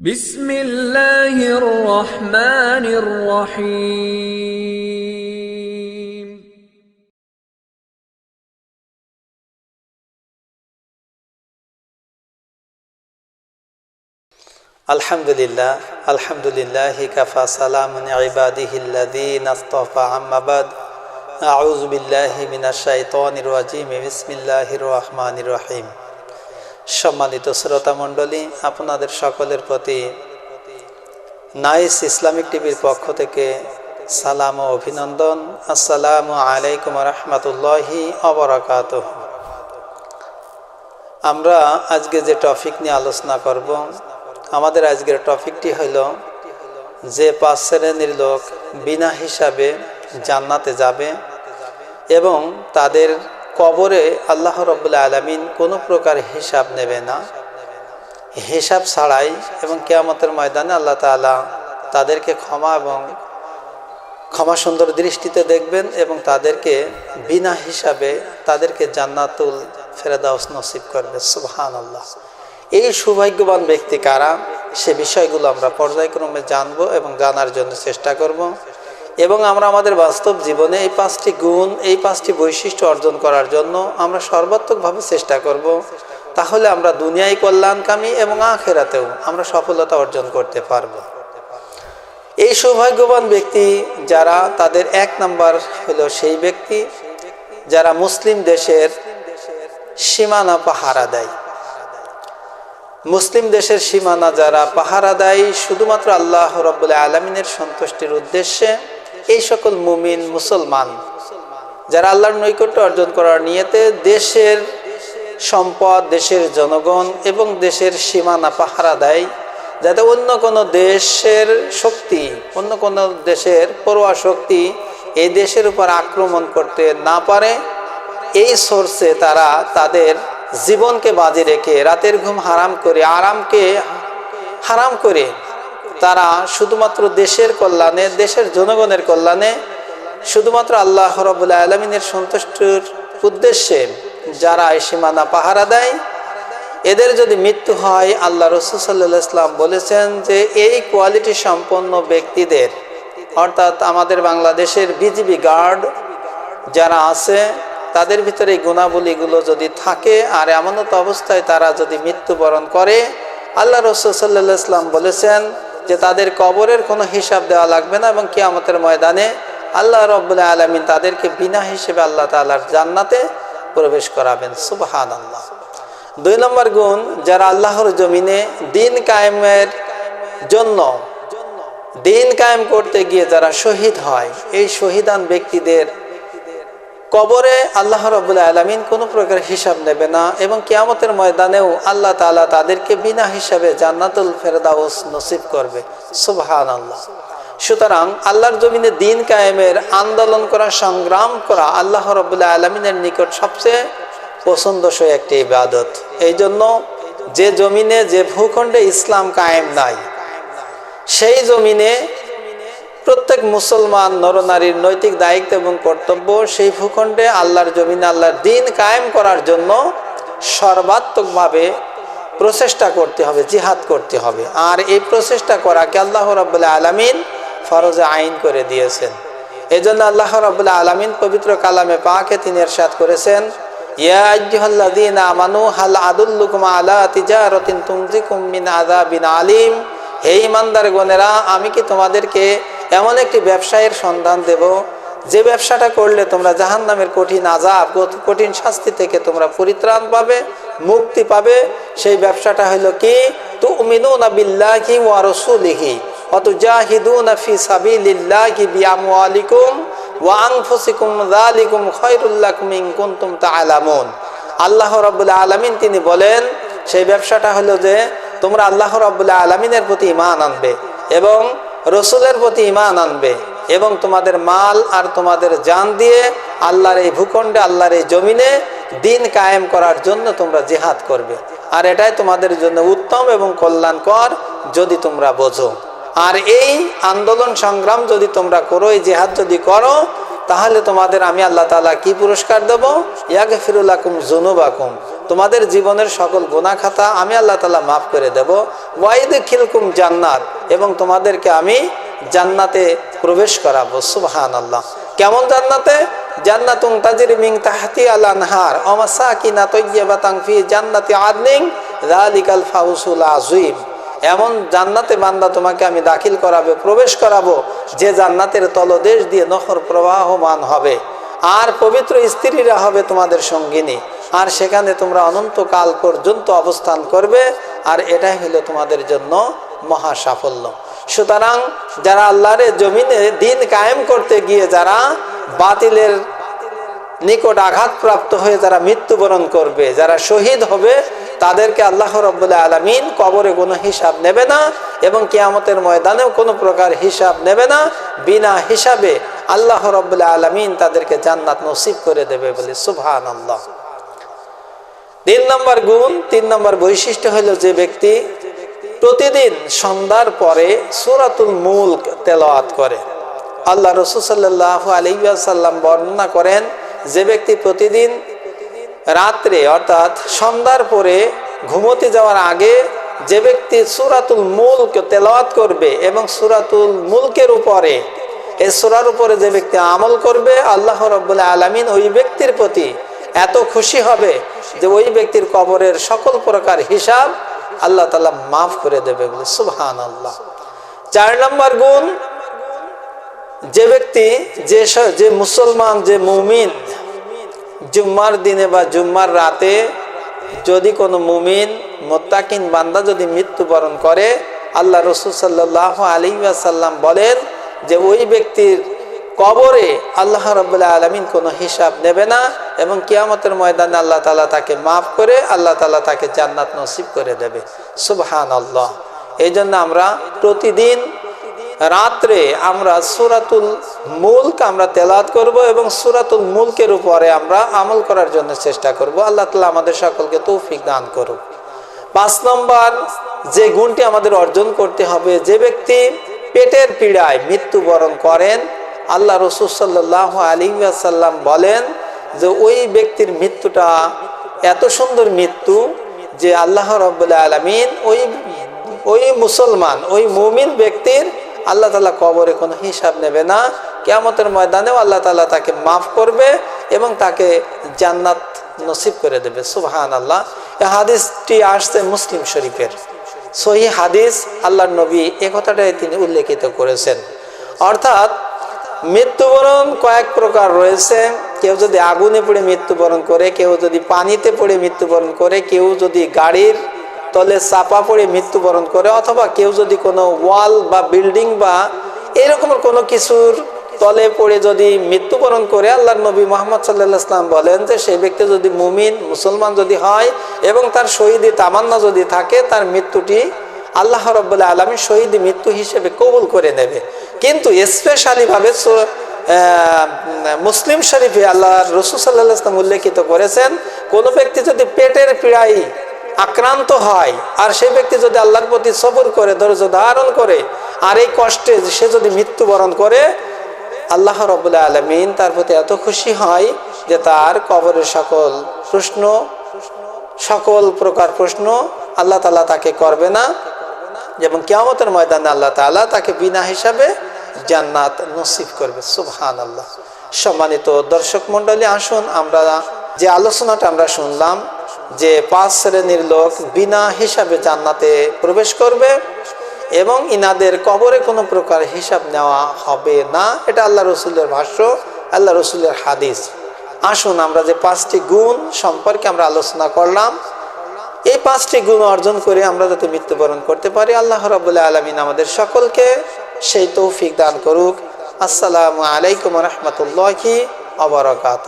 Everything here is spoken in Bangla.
بسم الله الرحمن الرحيم. الحمد لله الحمد لله كفى سلام عباده الذين اصطفى عما بعد أعوذ بالله من الشيطان الرجيم بسم الله الرحمن الرحيم সম্মানিত শ্রোতা মণ্ডলী, আপনাদের সকলের প্রতি নাইস ইসলামিক টিভির পক্ষ থেকে সালাম ও অভিনন্দন। আসসালামু আলাইকুম রহমতুল্লাহি অবরাকাত আমরা আজকে যে টপিক নিয়ে আলোচনা করব, আমাদের আজকের টপিকটি হলো যে পাঁচ শ্রেণির লোক বিনা হিসাবে জান্নাতে যাবে এবং তাদের কবরে আল্লাহ রব্বুল্লা আলমিন কোনো প্রকার হিসাব নেবে না। হিসাব ছাড়াই এবং কেয়ামতের ময়দানে আল্লাহ তালা তাদেরকে ক্ষমা এবং ক্ষমা সুন্দর দৃষ্টিতে দেখবেন এবং তাদেরকে বিনা হিসাবে তাদেরকে জান্নাতুল ফেরেদাউস নসিব করবে। সুবহান আল্লাহ এই সৌভাগ্যবান ব্যক্তি কারা? সে বিষয়গুলো আমরা পর্যায়ক্রমে জানব এবং জানার জন্য চেষ্টা করব। এবং আমরা আমাদের বাস্তব জীবনে এই পাঁচটি গুণ, এই পাঁচটি বৈশিষ্ট্য অর্জন করার জন্য আমরা সর্বাত্মকভাবে চেষ্টা করব। তাহলে আমরা দুনিয়ায় কল্যাণকামী এবং আখেরাতেও আমরা সফলতা অর্জন করতে পারব। এই সৌভাগ্যবান ব্যক্তি যারা, তাদের এক নাম্বার হলো সেই ব্যক্তি যারা মুসলিম দেশের সীমানা পাহারা দেয়। মুসলিম দেশের সীমানা যারা পাহারা দেয়, শুধুমাত্র আল্লাহ রব্বুল্লাহ আলমিনের সন্তুষ্টির উদ্দেশ্যে এই সকল মুমিন মুসলমান, যারা আল্লাহর নৈকট্য অর্জন করার নিয়েতে দেশের সম্পদ, দেশের জনগণ এবং দেশের সীমানা পাহারা দেয়, যাতে অন্য কোনো দেশের শক্তি, অন্য কোনো দেশের পড়ুয়া শক্তি এই দেশের উপর আক্রমণ করতে না পারে। এই সোর্সে তারা তাদের জীবনকে বাজি রেখে রাতের ঘুম হারাম করে, আরামকে হারাম করে তারা শুধুমাত্র দেশের কল্যাণে, দেশের জনগণের কল্যাণে, শুধুমাত্র আল্লাহ রবুল্লা আলমিনের সন্তুষ্টির উদ্দেশ্যে যারা এই সীমানা পাহারা দেয়, এদের যদি মৃত্যু হয়, আল্লাহ রসুল সাল্লাহ ইসলাম বলেছেন যে এই কোয়ালিটি সম্পন্ন ব্যক্তিদের, অর্থাৎ আমাদের বাংলাদেশের বিজিবি গার্ড যারা আছে, তাদের ভিতরে এই গুণাবলীগুলো যদি থাকে, আর এমনত অবস্থায় তারা যদি মৃত্যুবরণ করে, আল্লাহ রসুল সাল্লাহ ইসলাম বলেছেন যে তাদের কবরের কোনো হিসাব দেওয়া লাগবে না এবং কিয়ামতের ময়দানে আল্লাহ রব্বুল্লাহ আলমিন তাদেরকে বিনা হিসেবে আল্লাহ তালার জান্নাতে প্রবেশ করাবেন। সুবহান আল্লাহ দুই নম্বর গুণ, যারা আল্লাহর জমিনে দিন কায়েমের জন্য দিন কায়েম করতে গিয়ে যারা শহীদ হয়, এই শহীদান ব্যক্তিদের কবরে আল্লাহ রবুল্লা আলমিন কোনো প্রকার হিসাব নেবে না এবং কিয়ামতের ময়দানেও আল্লাহ তালা তাদেরকে বিনা হিসাবে জান্নাতুল ফেরদাউস নসিব করবে। সুবহান আল্লাহ সুতরাং আল্লাহর জমিনে দিন কায়েমের আন্দোলন করা, সংগ্রাম করা আল্লাহ রবুল্লাহ আলমিনের নিকট সবচেয়ে পছন্দসই একটি ইবাদত। এই জন্য যে জমিনে, যে ভূখণ্ডে ইসলাম কায়েম নাই, সেই জমিনে প্রত্যেক মুসলমান, নরনারীর নৈতিক দায়িত্ব এবং কর্তব্য সেই ভূখণ্ডে আল্লাহর জমিনে আল্লাহর দিন কায়েম করার জন্য সর্বাত্মকভাবে প্রচেষ্টা করতে হবে, জিহাদ করতে হবে। আর এই প্রচেষ্টা করাকে আল্লাহ রবাহ আলমিন ফরজে আইন করে দিয়েছেন। এই জন্য আল্লাহ রবাহ আলমিন পবিত্র কালামে পাকে তিনি এরশাদ করেছেন হে ইমানদার গনেরা আমি কি তোমাদেরকে এমন একটি ব্যবসায়ের সন্ধান দেব। যে ব্যবসাটা করলে তোমরা জাহান নামের কঠিন আজাব কঠিন শাস্তি থেকে তোমরা পরিত্রাণ পাবে, মুক্তি পাবে। সেই ব্যবসাটা হলো কি? তু উমিনুনা বিল্লাহি ওয়া রাসূলিহি ওয়া তুজাহিদুনা ফি সাবিলিল্লাহি আল্লাহ রাব্বুল আলামিন তিনি বলেন, সেই ব্যবসাটা হলো যে তোমরা আল্লাহ রাব্বুল্লাহ আলমিনের প্রতি ইমান আনবে এবং রসুলের প্রতি ইমান আনবে এবং তোমাদের মাল আর তোমাদের জান দিয়ে আল্লাহর এই ভূখণ্ডে, আল্লাহর এই জমিনে দিন কায়েম করার জন্য তোমরা জেহাদ করবে। আর এটাই তোমাদের জন্য উত্তম এবং কল্যাণকর যদি তোমরা বোঝো। আর এই আন্দোলন সংগ্রাম যদি তোমরা করো, এই জেহাদ যদি করো, তাহলে তোমাদের আমি আল্লাহ তালা কি পুরস্কার দেবো? ইয়াকে ফিরুলাকুম জুনুবাকুম তোমাদের জীবনের সকল গুণা খাতা আমি আল্লাহ তালা মাফ করে দেব। ওয়াইদ খিলকুম জান্নাত এবং তোমাদেরকে আমি জান্নাতে প্রবেশ করাবো। সুবহান আল্লাহ কেমন জান্নাতে? মিং জান্নাতি আদনিং যালিকাল ফাউসুল এমন বান্দা তোমাকে আমি দাখিল করাবে, প্রবেশ করাবো, যে জান্নাতের তলদেশ দিয়ে নহর প্রবাহমান হবে। আর পবিত্র স্ত্রীরা হবে তোমাদের সঙ্গিনী। আর সেখানে তোমরা অনন্তকাল পর্যন্ত অবস্থান করবে, আর এটাই হলো তোমাদের জন্য মহা সাফল্য সুতরাং যারা আল্লাহর জমিনে দিন কায়েম করতে গিয়ে যারা বাতিলের নিকট আঘাতপ্রাপ্ত হয়ে যারা মৃত্যুবরণ করবে, যারা শহীদ হবে, তাদেরকে আল্লাহ রব্বুল্লাহ আলমিন কবরে কোনো হিসাব নেবে না এবং কেয়ামতের ময়দানেও কোনো প্রকার হিসাব নেবে না। বিনা হিসাবে আল্লাহ রব্বুল্লাহ আলমিন তাদেরকে জান্নাত নসিব করে দেবে বলে সুভান আল্লাহ তিন নম্বর গুণ, তিন নম্বর বৈশিষ্ট্য হলো যে ব্যক্তি প্রতিদিন সন্ধ্যার পরে সুরাতুল মুল্ক তেলাওয়াত করে। আল্লাহ রসুসাল্লাহ আলিয়াল্লাম বর্ণনা করেন যে ব্যক্তি প্রতিদিন রাত্রে অর্থাৎ সন্ধ্যার পরে ঘুমোতে যাওয়ার আগে যে ব্যক্তি সুরাতুল মুল্ক তেলাওয়াত করবে এবং সুরাতুল মুলকের উপরে, এই সুরার উপরে যে ব্যক্তি আমল করবে, আল্লাহ রব্বুল্লাহ আলমিন ওই ব্যক্তির প্রতি এত খুশি হবে যে ওই ব্যক্তির কবরের সকল প্রকার হিসাব আল্লাহ তালা মাফ করে দেবে বলে সুবহান আল্লাহ চার নম্বর গুণ, যে ব্যক্তি, যে যে মুসলমান, যে মুমিন, জুম্মার দিনে বা জুম্মার রাতে যদি কোনো মুমিন, মোত্তাকিন বান্দা যদি মৃত্যুবরণ করে, আল্লাহ রসুল সাল্লাহ আলী আসাল্লাম বলেন যে ওই ব্যক্তির কবরে আল্লাহ রবাহ আলমিন কোনো হিসাব নেবে না এবং কিয়ামতের ময়দানে আল্লাহ তালা তাকে মাফ করে আল্লাহ তালা তাকে জান্নাত নসিব করে দেবে। সুবহান আল্লাহ এই জন্য আমরা প্রতিদিন রাত্রে আমরা সুরাতুল মুলক আমরা তেলাত করব এবং সুরাতুল মুলকের উপরে আমরা আমল করার জন্য চেষ্টা করব। আল্লাহ তালা আমাদের সকলকে তৌফিক দান করুক। পাঁচ নম্বর, যে গুণটি আমাদের অর্জন করতে হবে, যে ব্যক্তি পেটের পীড়ায় মৃত্যুবরণ করেন আল্লাহ রসুল সাল্লাহ আলী আসাল্লাম বলেন যে ওই ব্যক্তির মৃত্যুটা এত সুন্দর মৃত্যু যে আল্লাহ রব্বুল্লাহ আলমিন ওই ওই মুসলমান, ওই মুমিন ব্যক্তির আল্লাহ তালা কবরে কোনো হিসাব নেবে না। কেয়ামতের ময়দানেও আল্লাহ তালা তাকে মাফ করবে এবং তাকে জান্নাত নসিব করে দেবে। সুবহান আল্লাহ এই হাদিসটি আসছে মুসলিম শরীফের। সহি হাদিস আল্লাহর নবী এ কথাটাই তিনি উল্লেখিত করেছেন। অর্থাৎ মৃত্যুবরণ কয়েক প্রকার রয়েছে। কেউ যদি আগুনে পড়ে মৃত্যুবরণ করে, কেউ যদি পানিতে পড়ে মৃত্যুবরণ করে, কেউ যদি গাড়ির তলে চাপা পড়ে মৃত্যুবরণ করে, অথবা কেউ যদি কোনো ওয়াল বা বিল্ডিং বা এরকমের কোনো কিছুর তলে পড়ে যদি মৃত্যুবরণ করে আল্লাহ নবী মোহাম্মদ সাল্লাহ ইসলাম বলেন যে সেই ব্যক্তি যদি মুমিন, মুসলমান যদি হয় এবং তার শহীদি তামান্না যদি থাকে, তার মৃত্যুটি আল্লাহ রব্বুল্লাহ আলমী শহীদ মৃত্যু হিসেবে কবুল করে নেবে। কিন্তু স্পেশালিভাবে মুসলিম শরীফে আল্লাহ রসুল সাল্লাহ ইসলাম উল্লেখিত করেছেন, কোনো ব্যক্তি যদি পেটের পীড়াই আক্রান্ত হয়, আর সেই ব্যক্তি যদি আল্লাহর প্রতি সবর করে, ধৈর্য ধারণ করে, আর এই কষ্টে সে যদি মৃত্যুবরণ করে, আল্লাহ রবুল্লাহ আলমিন তার প্রতি এত খুশি হয় যে তার কবরের সকল প্রশ্ন, সকল প্রকার প্রশ্ন আল্লাহ তালা তাকে করবে না এবং কেয়ামতের ময়দানে আল্লাহ তালা তাকে বিনা হিসাবে জান্নাত নসিব করবে সুবহান আল্লাহ সম্মানিত দর্শক মণ্ডলী, আসুন আমরা যে আলোচনাটা আমরা শুনলাম, যে পাঁচ শ্রেণির লোক বিনা হিসাবে জান্নাতে প্রবেশ করবে এবং ইনাদের কবরে কোনো প্রকার হিসাব নেওয়া হবে না, এটা আল্লাহ রসুলের ভাষ্য, আল্লাহ রসুলের হাদিস। আসুন আমরা যে পাঁচটি গুণ সম্পর্কে আমরা আলোচনা করলাম, এই পাঁচটি গুণ অর্জন করে আমরা যাতে মৃত্যুবরণ করতে পারি, আল্লাহ রবুল্লাহ আলমিন আমাদের সকলকে সেই তৌফিক দান করুক। আসসালামু আলাইকুম রহমতুল্লাহি আবরকাত